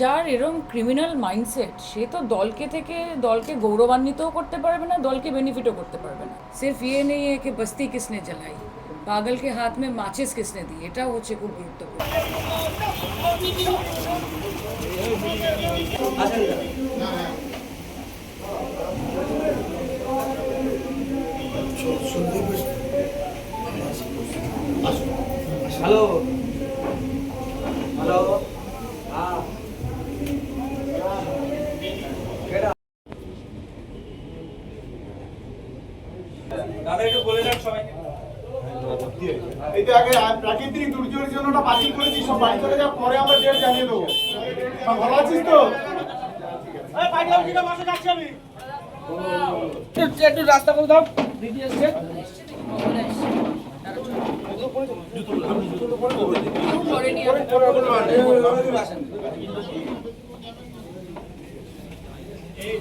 যার এরম criminal mindset সে তো দলকে থেকে দলকে গৌরবান্বিতও করতে পারবে না দলকে বেনিফিটও করতে পারবে না। সিফ ইয়ে নেই কি বস্তি কিসনে জ্বালাই পাগলকে হাত মে মাচিস কিসনে দিই এটাও হচ্ছে খুব গুরুত্বপূর্ণ। আচ্ছা, হ্যালো। দাদা একটু বলে যান সবাইকে এই তো আগে প্রাকৃতিক দুর্যোগের জন্য ওটা বাতিল করেছি সব বাড়ি চলে যা পরে আমরা ডেট জানিয়ে দেবো। ভালো আছিস তো? একটু একটু রাস্তা করে দাও। দিদি এসছে। পরে নিয়ে আসব। এই,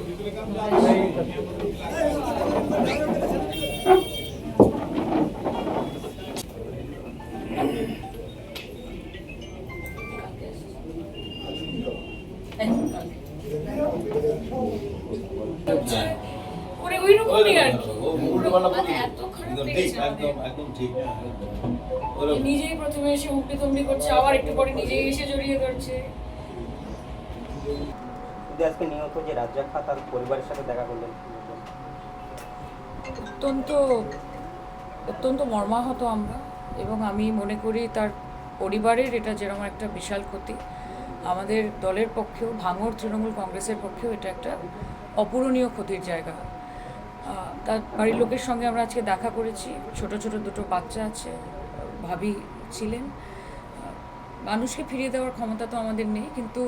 মানে একদম ঠিক নিজেই প্রথমে এসে উল্টে তমড়ি করছে আবার একটু পরে নিজেই এসে জড়িয়ে ধরছে। আজকে নিহত যে রাজ্জাক খা তার পরিবারের সাথে দেখা করলেন অত্যন্ত অত্যন্ত মর্মাহত আমরা এবং আমি মনে করি তার পরিবারের এটা যেরকম একটা বিশাল ক্ষতি আমাদের দলের পক্ষেও ভাঙর তৃণমূল কংগ্রেসের পক্ষেও এটা একটা অপূরণীয় ক্ষতির জায়গা। তার বাড়ির লোকের সঙ্গে আমরা আজকে দেখা করেছি। ছোট ছোট দুটো বাচ্চা আছে, ভাবি ছিলেন। মানুষকে ফিরিয়ে দেওয়ার ক্ষমতা তো আমাদের নেই, কিন্তু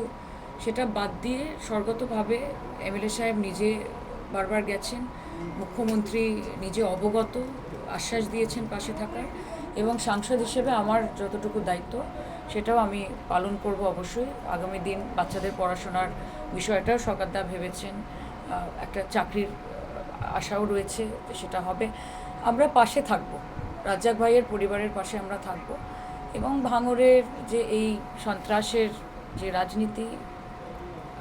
সেটা বাদ দিয়ে স্বর্গতভাবে এমএলএ সাহেব নিজে বারবার গেছেন, মুখ্যমন্ত্রী নিজে অবগত, আশ্বাস দিয়েছেন পাশে থাকার, এবং সাংসদ হিসেবে আমার যতটুকু দায়িত্ব, সেটাও আমি পালন করব অবশ্যই। আগামী দিন বাচ্চাদের পড়াশোনার বিষয়টাও সরকারদা ভেবেছেন। একটা চাকরির আশাও রয়েছে সেটা হবে। আমরা পাশে থাকব। রাজ্জাক ভাইয়ের পরিবারের পাশে আমরা থাকব এবং ভাঙরের যে এই সন্ত্রাসের যে রাজনীতি,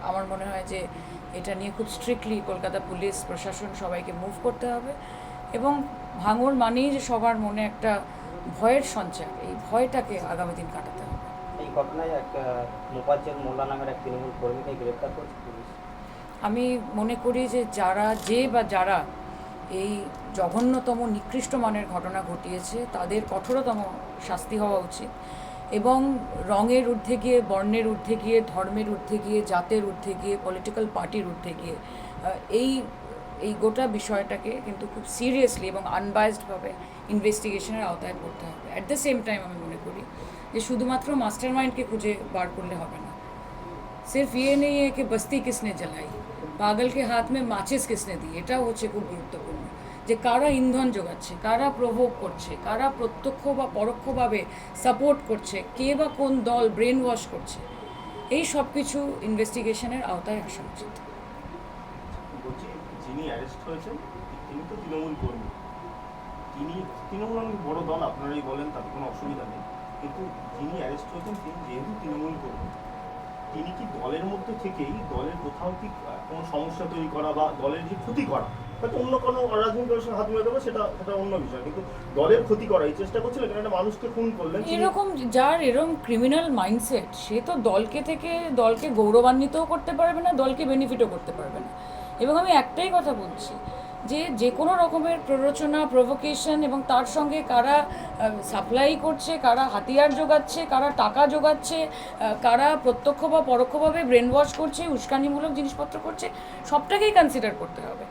আমার মনে হয় যে এটা নিয়ে খুব স্ট্রিক্টলি কলকাতা পুলিশ, প্রশাসন সবাইকে মুভ করতে হবে এবং ভাঙর মানেই যে সবার মনে একটা ভয়ের সঞ্চার। এই ভয়টাকে আগামী দিন কাটাতে হবে। এই ঘটনায় এক মোপাজ্জের মোল্লা নামের এক তৃণমূল কর্মীকে গ্রেপ্তার করেছে আমি মনে করি যে যারা যে বা যারা এই জঘন্যতম নিকৃষ্ট মানের ঘটনা ঘটিয়েছে তাদের কঠোরতম শাস্তি হওয়া উচিত এবং রঙের ঊর্ধ্বে গিয়ে বর্ণের ঊর্ধ্বে গিয়ে ধর্মের ঊর্ধ্বে গিয়ে জাতের ঊর্ধ্বে গিয়ে পলিটিক্যাল পার্টির ঊর্ধ্বে গিয়ে আহ, এই এই গোটা বিষয়টাকে কিন্তু খুব সিরিয়াসলি এবং আনবায়াসডভাবে ইনভেস্টিগেশনের আওতায় করতে হবে অ্যাট দ্য সেম টাইম আমি মনে করি যে শুধুমাত্র মাস্টার মাইন্ডকে খুঁজে বার করলে হবে না सिर्फ ये नहीं है कि बस्ती किसने जलाई পাগলকে হাত মে মাচিস কিসনে দিয়ে এটাও হচ্ছে খুব গুরুত্বপূর্ণ। যে কারা ইন্ধন যোগাচ্ছে, কারা প্রভোগ করছে, কারা প্রত্যক্ষ বা পরোক্ষভাবে সাপোর্ট করছে, কে বা কোন দল ব্রেন ওয়াশ করছে, এই সব কিছু ইনভেস্টিগেশনের আওতায় আসা উচিত। যিনি অ্যারেস্ট হয়েছেন, তিনি তো তৃণমূল কর্মী। তিনি তৃণমূল অনেক বড় দল, আপনারাই বলেন, তাতে কোনো অসুবিধা নেই। কিন্তু যিনি অ্যারেস্ট হয়েছেন, তিনি যেহেতু তৃণমূল কর্মী তিনি কি দলের মধ্যে থেকেই দলের কোথাও কি কোনো সমস্যা তৈরি করা বা দলের যে ক্ষতি করা, হয়তো অন্য কোনো রাজনৈতিক দলের হাত মিলে দেবো সেটা সেটা অন্য বিষয়। কিন্তু দলের ক্ষতি করা, এই চেষ্টা করছিলেন একটা মানুষকে খুন করলেন এরকম যার এরকম ক্রিমিনাল মাইন্ডসেট সে তো দলকে থেকে দলকে গৌরবান্বিতও করতে পারবে না, দলকে বেনিফিটও করতে পারবে না। এবং আমি একটাই কথা বলছি যে যে কোনো রকমের প্ররোচনা প্রভোকেশন এবং তার সঙ্গে কারা সাপ্লাই করছে, কারা হাতিয়ার যোগাচ্ছে, কারা টাকা যোগাচ্ছে কারা প্রত্যক্ষ বা পরোক্ষভাবে ব্রেন ওয়াশ করছে, উস্কানিমূলক জিনিসপত্র করছে, সবটাকেই কনসিডার করতে হবে।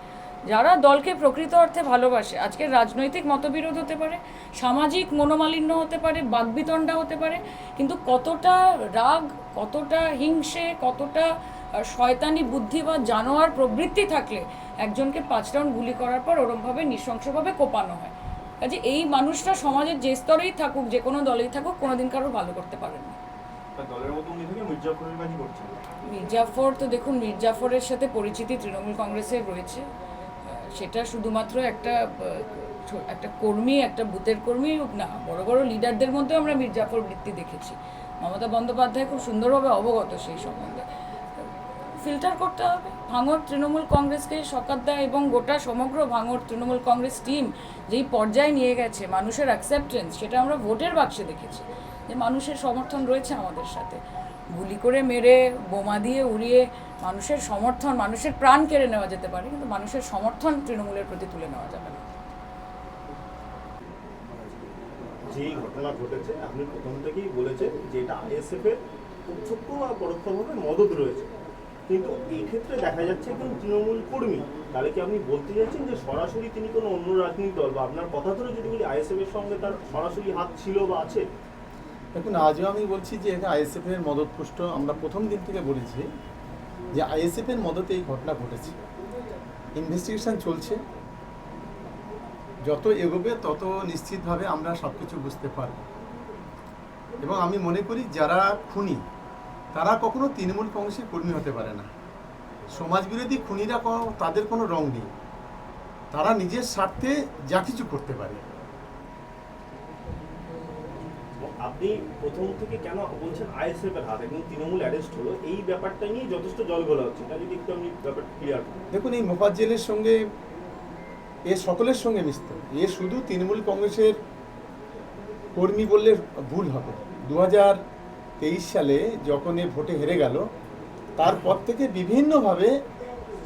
যারা দলকে প্রকৃত অর্থে ভালোবাসে, আজকের রাজনৈতিক মতবিরোধ হতে পারে, সামাজিক মনোমালিন্য হতে পারে, বাগবিতণ্ডা হতে পারে, কিন্তু কতটা রাগ, কতটা হিংসে, কতটা শয়তানি বুদ্ধি বা জানোয়ার প্রবৃত্তি থাকলে একজনকে পাঁচ রাউন্ড গুলি করার পর ওরমভাবে নৃশংসভাবে কোপানো হয়। কাজে এই মানুষটা সমাজের যে স্তরেই থাকুক যে কোনো দলেই থাকুক কোনোদিন কারোর ভালো করতে পারেন না। মির্জাফর তো দেখুন মির্জাফরের সাথে পরিচিতি তৃণমূল কংগ্রেসের রয়েছে। সেটা শুধুমাত্র একটা একটা কর্মী একটা বুথের কর্মী না বড় বড় লিডারদের মধ্যেও আমরা মির্জাফর বৃত্তি দেখেছি। মমতা বন্দ্যোপাধ্যায় খুব সুন্দরভাবে অবগত সেই সম্বন্ধে। ফিল্টার করতে হবে। ভাঙর তৃণমূল কংগ্রেসকে সকাদ্দা এবং গোটা সমগ্র ভাঙর তৃণমূল কংগ্রেস টিম যেই পর্যায়ে নিয়ে গেছে মানুষের অ্যাকসেপ্টেন্স সেটা আমরা ভোটের বাক্সে দেখেছি যে মানুষের সমর্থন রয়েছে আমাদের সাথে। গুলি করে মেরে, বোমা দিয়ে উড়িয়ে মানুষের সমর্থন, মানুষের প্রাণ কেড়ে নেওয়া যেতে পারে, কিন্তু মানুষের সমর্থন তৃণমূলের প্রতি তুলে নেওয়া যাবে না। যেই ঘটনা ঘটেছে, আপনি প্রথম থেকেই বলেছেন যে এটা আইএসএফ এর প্রত্যক্ষ বা পরোক্ষভাবে মদত রয়েছে। কিন্তু এই ক্ষেত্রে দেখা যাচ্ছে একজন তৃণমূল কর্মী, তাহলে কি আপনি বলতে চাইছেন যে সরাসরি তিনি কোনো অন্য রাজনৈতিক দল বা আপনার কথা ধরে যদি বলি আইএসএফ এর সঙ্গে তার সরাসরি হাত ছিল বা আছে? দেখুন, আজও আমি বলছি যে এটা আইএসএফ এর মদতপুষ্ট। আমরা প্রথম দিন থেকে বলেছি যে আইএসএফ এর মদতে এই ঘটনা ঘটেছে। ইনভেস্টিগেশন চলছে। যত এগোবে, তত নিশ্চিতভাবে আমরা সব কিছু বুঝতে পারব। এবং আমি মনে করি যারা খুনি তারা কখনো তৃণমূল কংগ্রেসের কর্মী হতে পারে না। সমাজবিরোধী খুনিরা তাদের কোনো রং নেই। তারা নিজের স্বার্থে যা কিছু করতে পারে। আপনি প্রথম থেকে কেন বলছেন আইএসএফ এর হাত? এবং তৃণমূল অ্যারেস্ট হলো। এই ব্যাপারটা নিয়ে যথেষ্ট জল গলা হচ্ছে। এটা যদি একটু আপনি ব্যাপারটা ক্লিয়ার দেখুন এই মোফাজ্জেলের সঙ্গে এ সকলের সঙ্গে মিশত এ শুধু তৃণমূল কংগ্রেসের কর্মী বললে ভুল হবে। দু হাজার তেইশ সালে যখন এ ভোটে হেরে গেল, তারপর থেকে বিভিন্নভাবে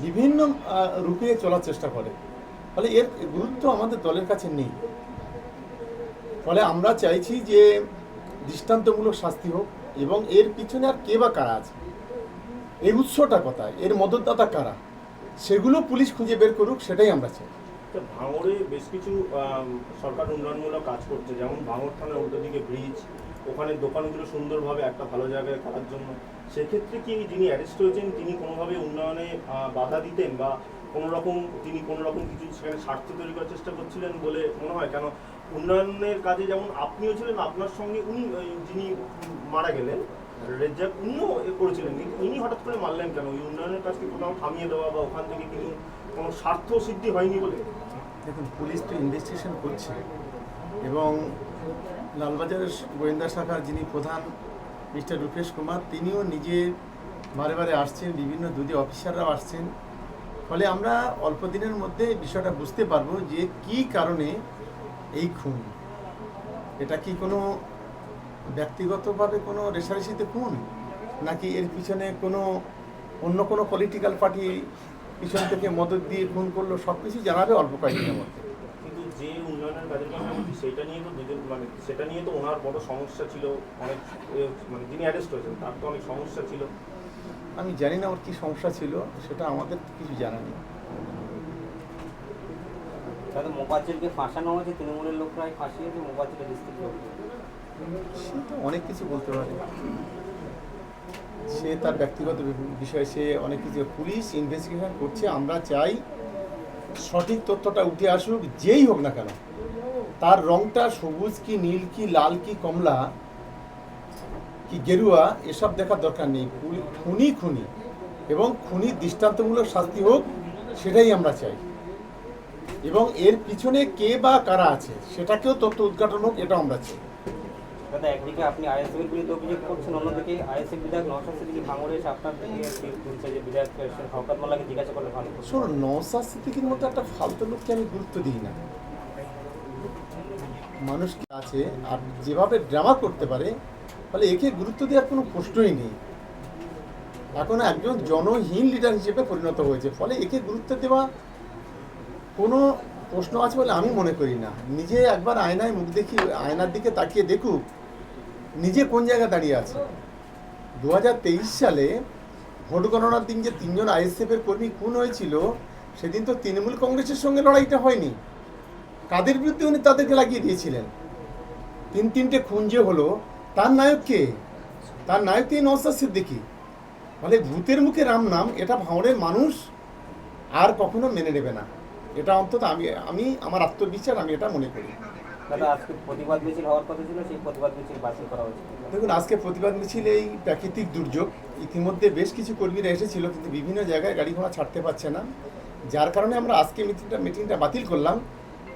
বিভিন্ন রূপে চলার চেষ্টা করে। ফলে এর গুরুত্ব আমাদের দলের কাছে নেই। ফলে আমরা চাইছি যে দৃষ্টান্তমূলক শাস্তি হোক এবং এর পিছনে আর কে বা কারা আছে? এই উৎসটা কোথায়? এর মদতদাতা কারা? সেগুলো পুলিশ খুঁজে বের করুক, সেটাই আমরা চাই। ভাঙড়ে বেশ কিছু সরকার উন্নয়নমূলক কাজ করছে, যেমন ভাঙড় থানার উল্টো দিকে ব্রিজ ওখানে দোকানগুলো সুন্দরভাবে একটা ভালো জায়গায় করার জন্য। সেক্ষেত্রে কি যিনি অ্যারেস্ট হয়েছেন তিনি কোনোভাবে উন্নয়নে বাধা দিতেন বা কোনো রকম তিনি কোনো রকম কিছু সেখানে স্বার্থ তৈরি করার চেষ্টা করছিলেন বলে মনে হয়? কেন উন্নয়নের কাজে যেমন আপনিও ছিলেন, আপনার সঙ্গে উনি যিনি মারা গেলেন, রেজ্জাক, উনিও করেছিলেন। কিন্তু ইনি হঠাৎ করে মারলেন কেন? ওই উন্নয়নের কাজকে কোথাও থামিয়ে দেওয়া বা ওখান থেকে কিন্তু কোনো স্বার্থ সিদ্ধি হয়নি বলে? দেখুন, পুলিশ তো ইনভেস্টিগেশন করছে এবং লালবাজারের গোয়েন্দা শাখার যিনি প্রধান মিস্টার রূপেশ কুমার, তিনিও নিজে বারে বারে আসছেন, বিভিন্ন দুদি অফিসাররাও আসছেন। ফলে আমরা অল্প দিনের মধ্যে বিষয়টা বুঝতে পারব যে কি কারণে এই খুন। এটা কি কোনো ব্যক্তিগতভাবে কোনো রেশারেশিতে খুন? নাকি এর পিছনে কোনো অন্য কোনো পলিটিক্যাল পার্টি পিছন থেকে মদত দিয়ে খুন করল? সব কিছু জানাবে অল্প কয়েকদিনের মধ্যে। কিন্তু যে উন্নয়নের কাজের কথা বলছি সেটা নিয়ে তো দুজন মানে সেটা নিয়ে তো ওনার বড় সমস্যা ছিল অনেক মানে যিনি অ্যারেস্ট হয়েছেন তার তো অনেক সমস্যা ছিল। আমি জানি না ওর কী সমস্যা ছিল সেটা আমাদের কিছু জানা নেই। তাহলে মোবাজ্জেলকে ফাঁসানো হয়েছে তৃণমূলের লোকরাই ফাঁসিয়েছে মোবাজ্জেলের ডিস্ট্রিক্ট লোক। সে তো অনেক কিছু বলতে পারে। সে তার ব্যক্তিগত বিষয়ে সে অনেক কিছু পুলিশ ইনভেস্টিগেশন করছে আমরা চাই সঠিক তথ্যটা উঠে আসুক, যেই হোক না কেন, তার রংটা সবুজ কি নীল কি লাল কি কমলা কি গেরুয়া, এসব দেখার দরকার নেই। খুনি খুনি এবং খুনির দৃষ্টান্তমূলক শাস্তি হোক, সেটাই আমরা চাই। এবং এর পিছনে কে বা কারা আছে, সেটাকেও তথ্য উদ্ঘাটন হোক এটা আমরা চাই। দাদা, একদিকে আপনি আইএসএফের বিরুদ্ধে অভিযোগ করছেন, অন্যদিকে আইএসএফ বিধায়ক নওশাদ সিদ্দিকী ভাঙড়ে এসে আপনার দিকে তুলছে যে বিধায়ক শওকত মোল্লাকে জিজ্ঞাসা করলে ভালো। শোনো নওসাদ সিদ্দিকির মতো একটা ফালতু লোককে আমি গুরুত্ব দিই না। মানুষ আছে আর যেভাবে ড্রামা করতে পারে ফলে একে গুরুত্ব দেওয়ার কোনো প্রশ্নই নেই। এখন একজন জনহীন লিডার হিসেবে পরিণত হয়েছে, ফলে একে গুরুত্ব দেওয়া কোনো প্রশ্ন আছে বলে আমি মনে করি না। নিজে একবার আয়নায় মুখ দেখি, আয়নার দিকে তাকিয়ে দেখুক নিজে কোন জায়গায় দাঁড়িয়ে আছে? দু হাজার তেইশ সালে ভোট গণনার দিন যে তিনজন আইএসএফ এর কর্মী খুন হয়েছিল, সেদিন তো তৃণমূল কংগ্রেসের সঙ্গে লড়াইটা হয়নি। কাদের বিরুদ্ধে উনি তাদেরকে লাগিয়ে দিয়েছিলেন? তিন তিনটে খুন যে হলো, তার নায়ক কে? তার নায়ক এই নওসাদ সিদ্দিকি? ফলে ভূতের মুখে রাম নাম, এটা ভাঁড়ের মানুষ আর কখনো মেনে নেবে না। এটা অন্তত আমি আমি, আমার আত্মবিচার আমি এটা মনে করি। দাদা আজকে প্রতিবাদ মিছিল হওয়ার কথা ছিল সেই প্রতিবাদ মিছিল বাতিল করা হয়েছে। দেখুন আজকে প্রতিবাদ মিছিল এই প্রাকৃতিক দুর্যোগ ইতিমধ্যে বেশ কিছু কর্মীরা এসেছিল কিন্তু বিভিন্ন জায়গায় গাড়ি ঘোড়া ছাড়তে পারছে না। যার কারণে আমরা আজকে মিটিংটা মিটিংটা বাতিল করলাম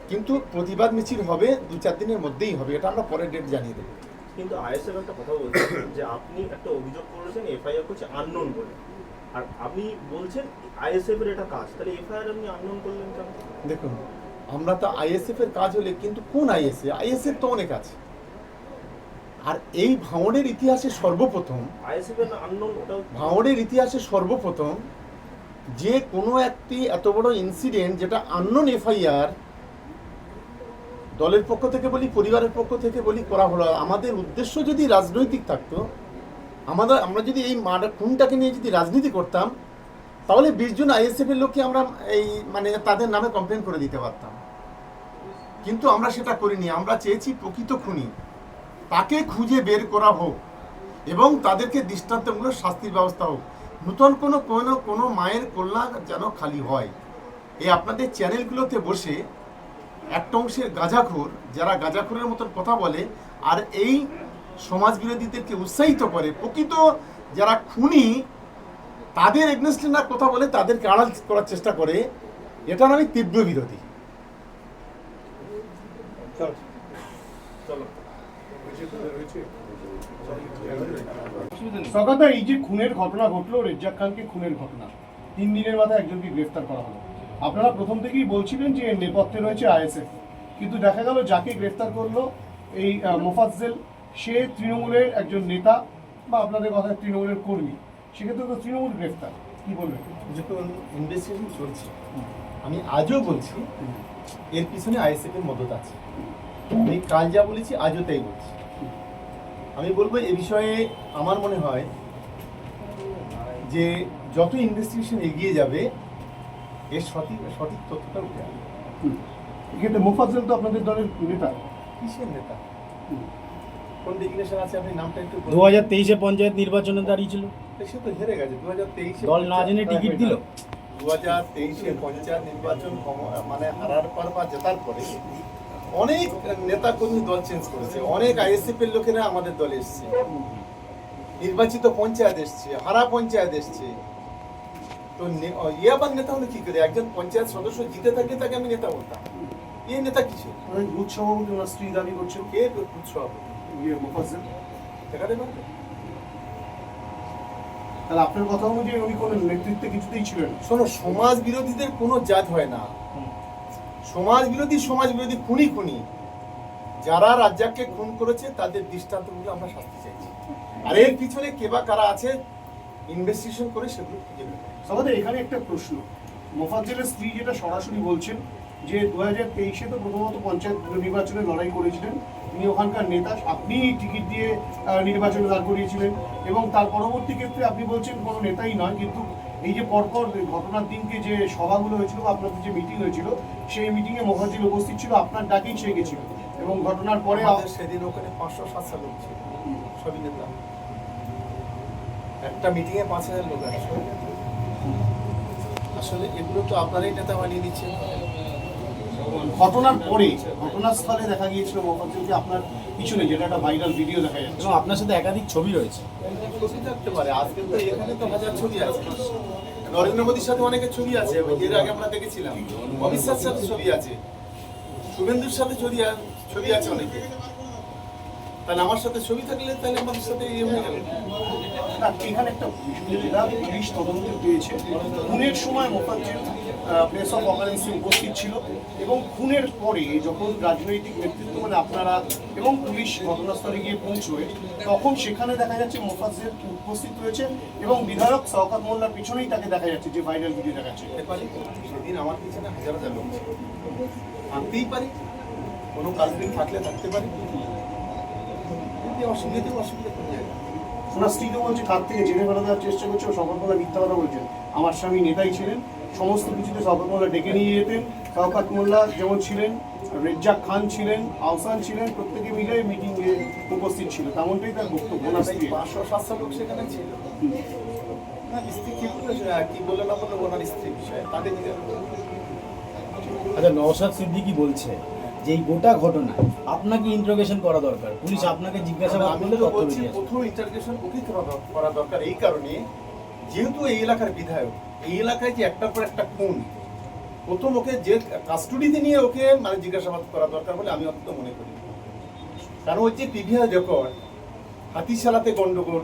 কিন্তু প্রতিবাদ মিছিল হবে দু চার দিনের মধ্যেই হবে এটা আমরা পরের ডেট জানিয়ে দেবো। কিন্তু আইএসএফ একটা কথা বলছে যে আপনি একটা অভিযোগ করেছেন এফআইআর করছে আননোন বলে। আর আপনি বলছেন আইএসএফ এর এটা কাজ তাহলে এফআইআর আপনি আন্দোলন করলেন কেন? দেখুন আমরা তো আইএসএফ এর কাজ হলে কিন্তু কোন আইএসএফ আইএসএফ তো অনেক আছে। আর এই ভাঙড়ের ইতিহাসে সর্বপ্রথম ভাঙড়ের ইতিহাসে সর্বপ্রথম যে কোনো একটি এত বড় ইনসিডেন্ট যেটা আননোন এফআইআর দলের পক্ষ থেকে বলি পরিবারের পক্ষ থেকে বলি করা হলো। আমাদের উদ্দেশ্য যদি রাজনৈতিক থাকতো আমাদের আমরা যদি এই মার্ডার খুনটাকে নিয়ে যদি রাজনীতি করতাম তাহলে বিশ জন আইএসএফ এর লোককে আমরা এই মানে তাদের নামে কমপ্লেন করে দিতে পারতাম। কিন্তু আমরা সেটা করিনি, আমরা চেয়েছি প্রকৃত খুনি। তাকে খুঁজে বের করা হোক এবং তাদেরকে দৃষ্টান্তমূলক শাস্তির ব্যবস্থা হোক। নূতন কোনো কোনো কোনো মায়ের কল্যাণ যেন খালি হয়। এই আপনাদের চ্যানেলগুলোতে বসে একটা অংশের গাঁজাখোর, যারা গাঁজাখোরের মতন কথা বলে, আর এই সমাজ বিরোধীদেরকে উৎসাহিত করে, প্রকৃত যারা খুনি, তাদের এগনেস্টে না কথা বলে তাদেরকে আড়াল করার চেষ্টা করে, এটার আমি তীব্র বিরোধী চলো সকাতা এই যে খুনের ঘটনা ঘটলো, রেজ্জাক খানকে খুনের ঘটনা, তিন দিনের মাথায় একজনকে গ্রেফতার করা হলো। আপনারা প্রথম থেকেই বলছিলেন যে নেপথ্যে রয়েছে আইএসএফ, কিন্তু দেখা গেল যাকে গ্রেফতার করল এই মোফাজ্জেল, সে তৃণমূলের একজন নেতা বা আপনাদের কথা তৃণমূলের কর্মী, সেক্ষেত্রে তো তৃণমূল গ্রেফতার, কি বলবেন? যখন ইনভেস্টিগেশন চলছে, আমি আজও বলছি, এর পিছনে আইএসএফ এর মদত আছে। আমি কাল যা বলেছি, আজও তাই বলছি। আমি বলব এ বিষয়ে আমার মনে হয় যে যত ইনভেস্টিগেশন এগিয়ে যাবে এর সঠিক সঠিক তথ্যটা উঠে আসবে। এক্ষেত্রে মোফাজ্জেল তো আপনাদের দলের নেতা। কিসের নেতা? কোন ডিগ্নেশন আছে? আপনি নামটা একটু দু হাজার তেইশে পঞ্চায়েত নির্বাচনে দাঁড়িয়েছিল সে তো হেরে গেছে। দু হাজার তেইশে দল না জেনে টিকিট দিল। দু হাজার তেইশে পঞ্চায়েত নির্বাচন মানে হারার পর বা জেতার পরে অনেক নেতা কর্মী দল চেঞ্জ করেছে। অনেক আইএসএফ এর লোকেরা আমাদের দলে এসছে। নির্বাচিত পঞ্চায়েত এসছে হারা পঞ্চায়েত এসছে। তো ইয়ে আবার নেতা হলো কি করে? একজন পঞ্চায়েত সদস্য জিতে থাকে তাকে আমি নেতা বলতাম। এই নেতা কিছু বুথ সভাপতি ওনার স্ত্রী দাবি করছেন কে উৎসব ইয়ে মোফাজ্জেল। দেখাতে পারবে তাহলে আপনার কথা অনুযায়ী উনি কোনো নেতৃত্বে কিছুতেই ছিলেন না। শোনো সমাজ বিরোধীদের কোনো জাত হয় না। সমাজ বিরোধী সমাজ বিরোধী খুনি খুনি। যারা রাজ্জাককে খুন করেছে, তাদের দৃষ্টান্তগুলো আমরা শাস্তি চাইছি। আর এর পিছনে কে বা কারা আছে ইনভেস্টিগেশন করে সেগুলো খুঁজে বের। আমাদের এখানে একটা প্রশ্ন। মোফাজ্জেলের স্ত্রী যেটা সরাসরি বলছেন যে দু হাজার তেইশে তো প্রথমত পঞ্চায়েত নির্বাচনে লড়াই করেছিলেন। তিনি ওখানকার নেতা, আপনি টিকিট দিয়ে নির্বাচনে দাঁড় করিয়েছিলেন। এবং তার পরবর্তী ক্ষেত্রে আপনি বলছেন কোনো নেতাই নয়, কিন্তু এই যে পরপর ঘটনার দিনকে যে সভাগুলো হয়েছিল বা আপনাদের যে মিটিং হয়েছিল, সেই মিটিংয়ে মুখার্জি উপস্থিত ছিল, আপনার ডাকেই সে গেছিল। এবং ঘটনার পরে সেদিন ওখানে পাঁচশো সাতশো লোক সবই নেতা একটা মিটিংয়ে পাঁচ হাজার লোক আসলে এগুলো তো আপনারাই নেতা বানিয়ে দিচ্ছেন। ঘটনার পরে ঘটনাস্থলে দেখা গিয়েছিল মোফাজ্জেলকে আপনার পিছনে যেটা একটা ভাইরাল ভিডিও দেখা যাচ্ছে। এবং আপনার সাথে একাধিক ছবি রয়েছে। ছবি থাকতে পারে। আজকে তো এখানে তো হাজার ছবি আছে। নরেন্দ্র মোদীর সাথে অনেকের ছবি আছে এর আগে আমরা দেখেছিলাম। অমিত শাহর সাথে ছবি আছে। শুভেন্দুর সাথে ছবি ছবি আছে অনেকে। তাহলে আমার সাথে ছবি থাকলে তাহলে আমাদের সাথে ইয়ে হয়ে গেল না, এখানে একটা পুলিশ তদন্ত পেয়েছে। খুনের সময় মোফাজ্জেল প্লেস অফ অকারেন্সে উপস্থিত ছিল এবং খুনের পরে যখন রাজনৈতিক নেতৃত্ব মানে আপনারা এবং পুলিশ ঘটনাস্থলে গিয়ে পৌঁছয় তখন সেখানে দেখা যাচ্ছে মোফাজ্জেল উপস্থিত রয়েছে এবং বিধায়ক শওকাত মোল্লার পিছনেই তাকে দেখা যাচ্ছে যে ভাইরাল ভিডিও দেখা যাচ্ছে সেদিন আমার পিছনে হাজার হাজার লোক থাকতেই পারি। কোনো কালপিক থাকলে থাকতে পারি। কিন্তু অসুবিধাতেও অসুবিধা ওনার স্ত্রী তো বলছে কার থেকে জেনে ফেলা দেওয়ার চেষ্টা করছে? ও মিথ্যা কথা বলছেন। আমার স্বামী নেতাই ছিলেন। সমস্ত কিছুতে শপথ ডেকে নিয়ে যেতেন। শওকাত মোল্লা যেমন ছিলেন রেজ্জাক খান ছিলেন আহসান ছিলেন প্রত্যেকে মিলে মিটিংয়ে উপস্থিত ছিল। তেমনটাই তার বক্তব্য ওনার স্ত্রী পাঁচশো সাতশো লোক সেখানে ছিল। স্ত্রী কি কি ওনার স্ত্রীর বিষয়ে করুন। আচ্ছা নওশাদ সিদ্দিকি বলছে যে এই গোটা ঘটনা আপনাকে ইন্টারোগেশন করা দরকার। পুলিশ আপনাকে জিজ্ঞাসাবাদ আমি করলে তথ্য বেরিয়ে আসবে। প্রথম ইন্টারগেশন ওকে করা দর- করা দরকার। এই কারণে যেহেতু এই এলাকার বিধায়ক এই এলাকায় যে একটার পর একটা খুন প্রথম ওকে যে কাস্টডিতে নিয়ে ওকে মানে জিজ্ঞাসাবাদ করা দরকার বলে আমি অন্তত মনে করি। কারণ ওই যে পিভিআর রেকর্ড হাতিশালাতে গন্ডগোল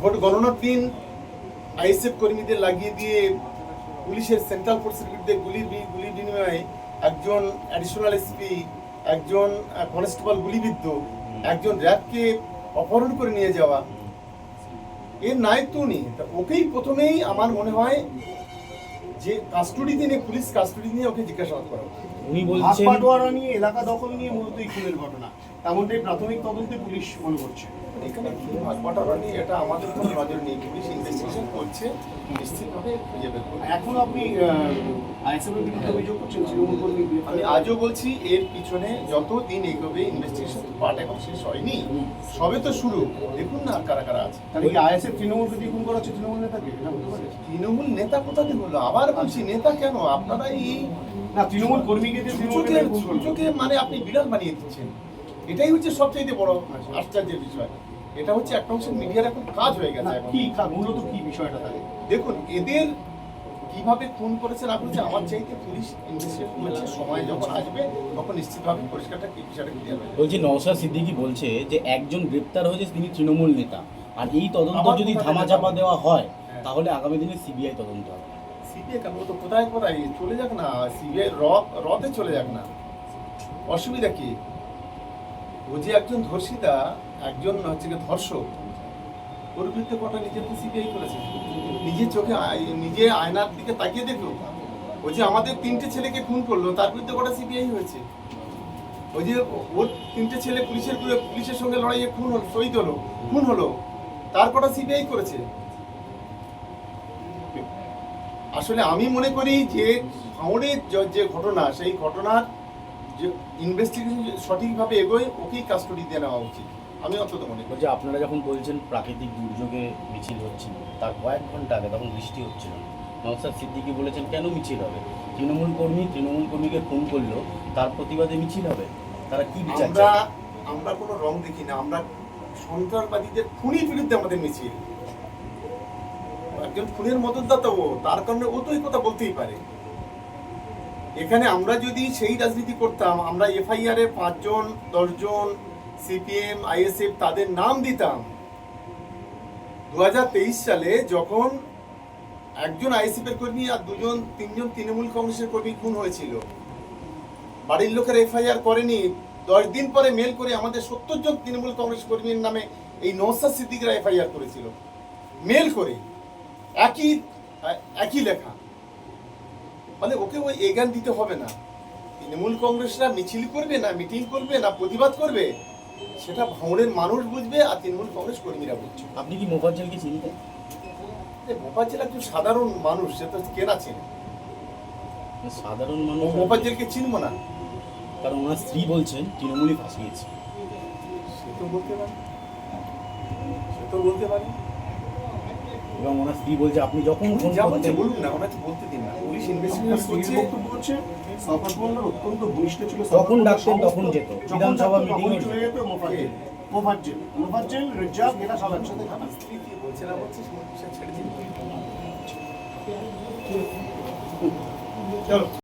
ভোট গণনার দিন আইএসএফ কর্মীদের লাগিয়ে দিয়ে পুলিশের সেন্ট্রাল ফোর্সের বিরুদ্ধে গুলির গুলি বিনিময়ে একজন অ্যাডিশনাল এসপি একজন কনস্টেবল গুলিবিদ্ধ একজন র্যাবকে অপহরণ করে নিয়ে যাওয়া। এর নায়িত্ব নেই। তা ওকেই প্রথমেই আমার মনে হয় যে কাস্টডি নিয়ে পুলিশ কাস্টডি নিয়ে ওকে জিজ্ঞাসাবাদ করা উচিত। উনি বলছেন পাটোয়ারা নিয়ে এলাকা দখল নিয়ে মূলত এই খুনের ঘটনা। তেমনটাই প্রাথমিক তদন্তে পুলিশ মনে করছে। এখানে কি নেই এটা আমাদের কোনো নজর নেই পুলিশ ইনভেস্টিগেশন করছে নিশ্চিতভাবে খুঁজে বের করবে। এখন আপনি বিরুদ্ধে অভিযোগ করছেন তৃণমূল কর্মী আমি আজও বলছি এর পিছনে যত দিন এগোবে ইনভেস্টিগেশন পার্ট এখন শেষ হয়নি। সবে তো শুরু। দেখুন না কারা কারা আছে। তাহলে কি আইএসএফ তৃণমূলকে দিয়ে খুন করা হচ্ছে তৃণমূল নেতাকে? এটা তৃণমূল নেতা কোথা থেকে হলো? আবার বলছি নেতা কেন? আপনারা এই না তৃণমূল কর্মীকে সূচকে মানে আপনি বিড়াল বানিয়ে দিচ্ছেন। এটাই হচ্ছে সবচাইতে বড় আশ্চর্যের বিষয়। এটা হচ্ছে একটা অংশ মিডিয়ার এখন কাজ হয়ে গেছে। কি মূলত কি বিষয়টা তাহলে? দেখুন এদের কীভাবে খুন করেছে না করেছে আমার চাইতে পুলিশ ইনভেস্টিগেট করছে সময় যখন আসবে তখন নিশ্চিতভাবে পরিষ্কারটা কি বিষয়টা ক্লিয়ার যাবে। বলছি নওশাদ সিদ্দিকি বলছে যে একজন গ্রেপ্তার হয়েছে তিনি তৃণমূল নেতা। আর এই তদন্ত যদি ধামাচাপা দেওয়া হয় হ্যাঁ। তাহলে আগামী দিনে সিবিআই তদন্ত হবে। সিবিআই কেন তো কোথায় কোথায় চলে যাক না সিবিআই র রতে চলে যাক না। অসুবিধা কি? ও যে একজন ধর্ষিতা, একজন হচ্ছে কি ধর্ষক, ওর বিরুদ্ধে কটা নিজের সিবিআই করেছে? নিজের চোখে নিজে আয়নার দিকে তাকিয়ে দেখল? ও যে আমাদের তিনটে ছেলেকে খুন করল, তার বিরুদ্ধে কটা সিবিআই হয়েছে? ওই যে ওর তিনটে ছেলে পুলিশের পুলিশের সঙ্গে লড়াইয়ে খুন হলো, শহীদ হলো, খুন হলো, তার কটা সিবিআই করেছে? আসলে আমি মনে করি যে ভাঙড়ের যে ঘটনা সেই ঘটনার যে ইনভেস্টিগেশন সঠিকভাবে এগোয় ওকেই কাস্টডি দিয়ে নেওয়া উচিত। আমি অন্তত মনে করি। যে আপনারা যখন বলছেন প্রাকৃতিক দুর্যোগে মিছিল হচ্ছিল তার কয়েক ঘণ্টা আগে তখন বৃষ্টি হচ্ছিল না। নওশাদ সিদ্দিকি বলেছেন কেন মিছিল হবে? তৃণমূল কর্মী তৃণমূল কর্মীকে ফোন করল তার প্রতিবাদে মিছিল হবে। তারা কি বিচার আমরা আমরা কোনো রং দেখি না আমরা সন্ত্রাসবাদীদের খুনির বিরুদ্ধে আমাদের মিছিল। একজন খুনের মদতদাতা ও, তার কারণে ও তো এই কথা বলতেই পারে। এখানে আমরা যদি সেই রাজনীতি করতাম, আমরা এফআইআর এ পাঁচজন, দশজন, সিপিএম, আইএসএফ তাদের নাম দিতাম। দু হাজার তেইশ সালে যখন একজন আইএসএফ এর কর্মী আর দুজন, তিনজন তৃণমূল কংগ্রেসের কর্মী খুন হয়েছিল। বাড়ির লোকের এফআইআর করেনি। দশ দিন পরে মেল করে আমাদের সত্তর জন তৃণমূল কংগ্রেস কর্মীর নামে এই নৌসাদ সিদ্দিকরা এফআইআর করেছিল। মেল করে। একই একই লেখা। মানে ওকে ওই এগান দিতে হবে না। তৃণমূল কংগ্রেসরা মিছিল করবে না মিটিং করবে না প্রতিবাদ করবে সেটা ভাঙড়ের মানুষ বুঝবে আর তৃণমূল কংগ্রেস কর্মীরা বুঝছে আপনি কি মোফাজ্জলকে চিনতেন? মোফাজ্জেল একজন সাধারণ মানুষ সে তো কেনা চেনে। সাধারণ মানুষ মোফাজ্জেলকে চিনবো না। কারণ ওনার স্ত্রী বলছেন তৃণমূলই ফাঁসিয়েছে। সে তো বলতে পারে। সে তো বলতে পারে। এবং ওনার স্ত্রী বলছে আপনি যখন ফোন যা বলছে বলুন না ওনাকে বলতে দিন না। পুলিশ ইনভেস্টিগেশন করছে বক্তব্য হচ্ছে সফর মোল্লার অত্যন্ত ঘনিষ্ঠ ছিল তখন ডাকতেন, তখন যেত। বিধানসভা মিটিং এ চলে যেত। মোফাজ্জেল। মোফাজ্জেল। মোফাজ্জেল রেজ্জাক এরা সব একসাথে স্ত্রী কি বলছে না বলছে ছেড়ে দিন চলো।